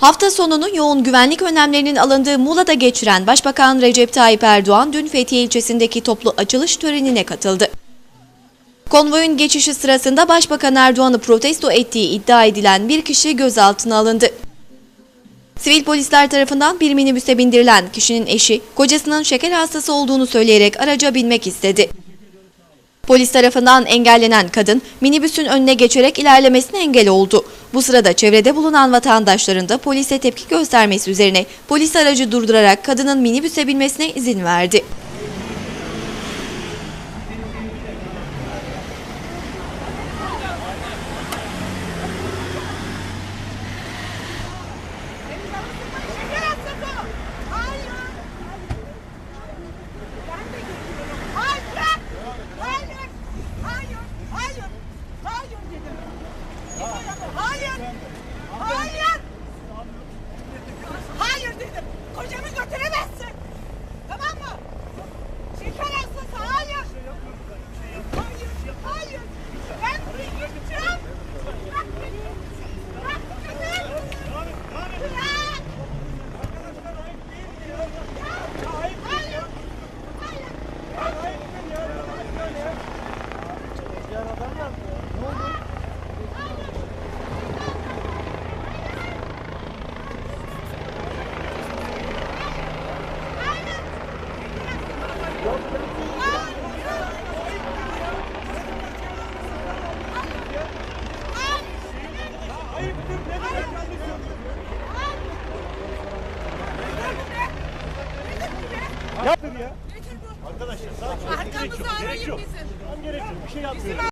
Hafta sonunu yoğun güvenlik önlemlerinin alındığı Muğla'da geçiren Başbakan Recep Tayyip Erdoğan dün Fethiye ilçesindeki toplu açılış törenine katıldı. Konvoyun geçişi sırasında Başbakan Erdoğan'ı protesto ettiği iddia edilen bir kişi gözaltına alındı. Sivil polisler tarafından bir minibüse bindirilen kişinin eşi, kocasının şeker hastası olduğunu söyleyerek araca binmek istedi. Polis tarafından engellenen kadın minibüsün önüne geçerek ilerlemesine engel oldu. Bu sırada çevrede bulunan vatandaşların da polise tepki göstermesi üzerine polis aracı durdurarak kadının minibüse binmesine izin verdi. Şeker hastası o. Hayır. Ben de geliyorum. Hayır. Hayır. Hayır. Hayır. Hayır dedim. Hayır. Hayır. Hayır dedim. Kocamı götüremezsin. Tamam mı? Şeker hastası. Hayır. Hayır. Hayır. Ben buraya gideceğim. Bırak beni. Bırak beni. Bırak. Hayır. Hayır. Yapın ya. Arkadaşlar sakin. Arkamızı arayın bizim. Gerek yok. Bir şey yapmıyorum.